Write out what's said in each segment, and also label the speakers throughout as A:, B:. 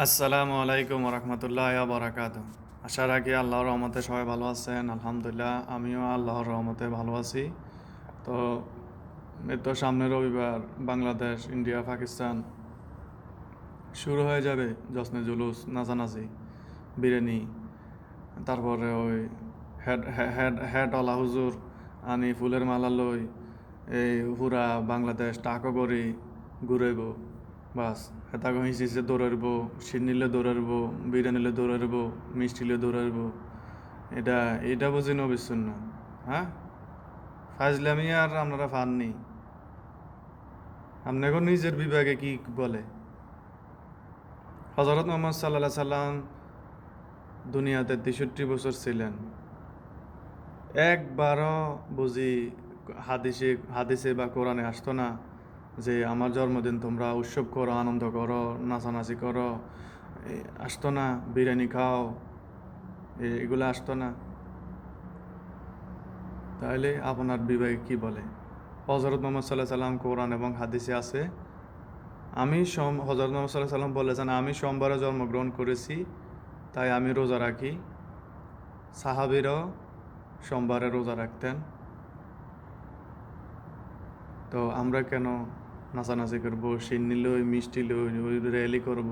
A: আসসালামু আলাইকুম রহমতুল্লাহ বরাকাত আশা রাখি আল্লাহর রহমতে সবাই ভালো আছেন, আলহামদুলিল্লাহ। আমিও আল্লাহর রহমতে ভালো আছি। তো তো সামনে রবিবার, বাংলাদেশ, ইন্ডিয়া, পাকিস্তান শুরু হয়ে যাবে জশ্নে জুলুস, নাচানাচি, বিরিয়ানি, তারপরে ওই হেড হেড হেড অলা হুজুর, আনি ফুলের মালা লই, এই হুরা, বাংলাদেশ, টাকো করি ঘুরাইব। বাস হেতাকে হিঁচিছে দৌড়াইব শীত নিলে দৌড়াইব বিরিয়ানি নিলে দৌড়াইব মিষ্টি নিলে দৌড়াইব এটা এটা বুঝি নবিচ্ছিন্ন হ্যাঁ? ফাজলামি আর আপনারা ফাননি। আপনি এখন নিজের বিভাগে কি বলে? হজরত মোহাম্মদ সাল্লাহ সাল্লাম দুনিয়াতে তেষট্টি বছর ছিলেন। একবারও বুঝি হাদিসে হাদিসে বা কোরআনে আসতো না। যে আমার জন্মদিন তোমরা উৎসব করো, আনন্দ করো, নাচানাচি করো আসতো না, বিরিয়ানি খাও এগুলো আসতো না। তাহলে আপনার বিবেক কি বলে? হজরত মোহাম্মদ সাল্লাহ সাল্লাম কোরআন এবং হাদিসে আছে, আমি সোম হজরত মোহাম্মদ সাল্লাহ সাল্লাম বলেছেন, আমি সোমবারে জন্মগ্রহণ করেছি, তাই আমি রোজা রাখি। সাহাবিরাও সোমবারে রোজা রাখতেন। তো আমরা কেন নাচানাচি করব শিন লই মিষ্টি লই ওই র্যালি করব।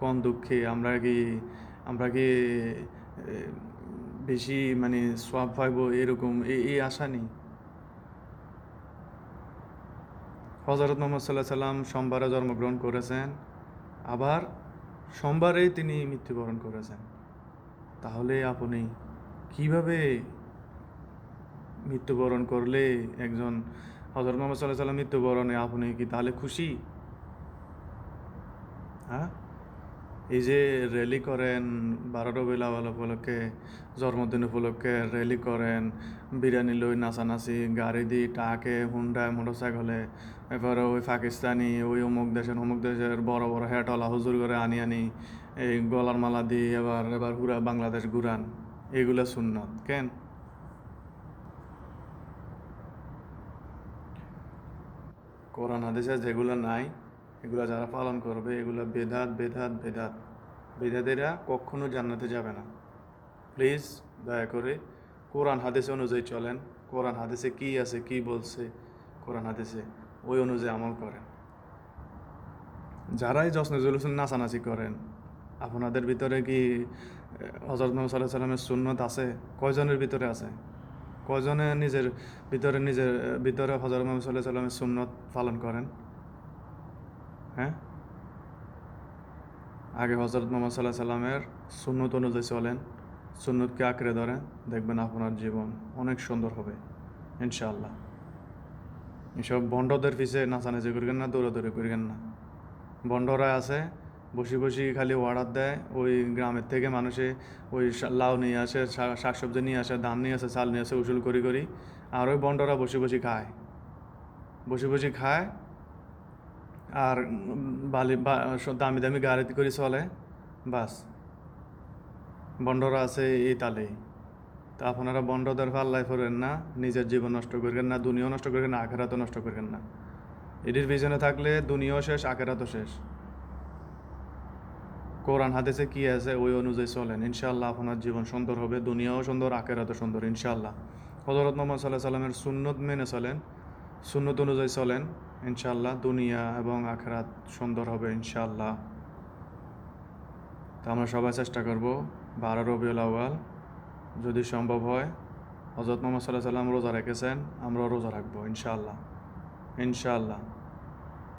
A: কোন দুঃখে? আমরা কি আমরা কি বেশি মানে সোয়াব পাইব এরকম? এই এই আশা নেই। হজরত মোহাম্মদ সাল্লাহ সাল্লাম সোমবারে জন্মগ্রহণ করেছেন। আবার সোমবারেই তিনি মৃত্যুবরণ করেছেন। তাহলে আপনি কীভাবে মৃত্যুবরণ করলে একজন হজরত মোহাম্মদ সাল্লাহ সাল্লাম মৃত্যুবরণে আপনি কি তাহলে খুশি? হ্যাঁ? এই যে র্যালি করেন বারো আউয়াল উপলক্ষে, জন্মদিন উপলক্ষে র্যালি করেন, বিরিয়ানি লই নাচানাচি, গাড়ি দি টাকে হুন্ডায় মোটরসাইকেলে এবারে ওই পাকিস্তানি, ওই অমুক দেশের অমুক দেশের বড় বড় হেটলা হুজুর করে আনি আনি, এই গলার মালা দিয়ে এবার এবার পুরা বাংলাদেশ ঘুরান। এগুলা সুন্নত, কেন? কোরআন হাদিসে যেগুলো নাই, এগুলো যারা পালন করবে, এগুলো বেদাত বেদাত বেদাত। বেদাতেরা কখনো জান্নাতে যাবে না। প্লিজ দয়া করে কোরআন হাদিস অনুযায়ী চলেন। কোরআন হাদিসে কি আছে, কি বলছে, কোরআন হাদিসে ওই অনুযায়ী আমল করেন। যারাই জশ্নে জুলুসুন নাচানাচি করেন, আপনাদের ভিতরে কি হজরত মোহাম্মদ সাল্লাহ সাল্লামের সুন্নত আছে? কয়জনের ভিতরে আছে? কয়জনে নিজের ভিতরে নিজের ভিতরে হজরত মোহাম্মদ সাল্লাহ সাল্লামের সুন্নত পালন করেন। হ্যাঁ? আগে হজরত মোহাম্মদ সাল্লাহ সাল্লামের সুন্নত অনুযায়ী চলেন, সুন্নতকে আঁকড়ে ধরেন, দেখবেন আপনার জীবন অনেক সুন্দর হবে, ইনশাআল্লাহ। এসব বন্ডদের পিছে নাচানাচি করবেন না, দৌড়াদৌড়ি করবেন না। বন্ডরা আছে বসে বসে খালি অর্ডার দেয়। ওই গ্রামের থেকে মানুষে ওই লাউ নিয়ে আসে শাকসবজি নিয়ে আসে, ধান নিয়ে আসে, চাল নিয়ে আসে, উসুল করি করি। আর ওই বন্ডরা বসে বসে খায়। বসে বসে খায়। আর বালি দামি দামি গাড়ি করে চলে। বাস। বন্ডরা আছে এই তালেই তা আপনারা বন্ডদের পাল্লায় ফেরেন না, নিজের জীবন নষ্ট করবেন না, দুনিয়াও নষ্ট করবেন না, আখেরাতও নষ্ট করবেন না। এটির পিছনে থাকলে দুনিয়াও শেষ, আখেরাতও শেষ। কোরআন হাদিসে কি আছে? ওই অনুযায়ী চলেন। ইনশাআল্লাহ আপনার জীবন সুন্দর হবে, দুনিয়াও সুন্দর, আখেরাতও সুন্দর, ইনশাআল্লাহ। হজরত মোহাম্মদ সাল্লাহ সাল্লামের সুন্নত মেনে চলেন। সুন্নত অনুযায়ী চলেন, ইনশাআল্লাহ দুনিয়া এবং আখেরাত সুন্দর হবে, ইনশাআল্লাহ। তো আমরা সবাই চেষ্টা করব, বারো রবিউল আউয়াল, যদি সম্ভব হয়। হজরত মোহাম্মদ সাল্লাহ সাল্লাম রোজা রেখেছেন, আমরাও রোজা রাখব, ইনশাআল্লাহ। ইনশাআল্লাহ।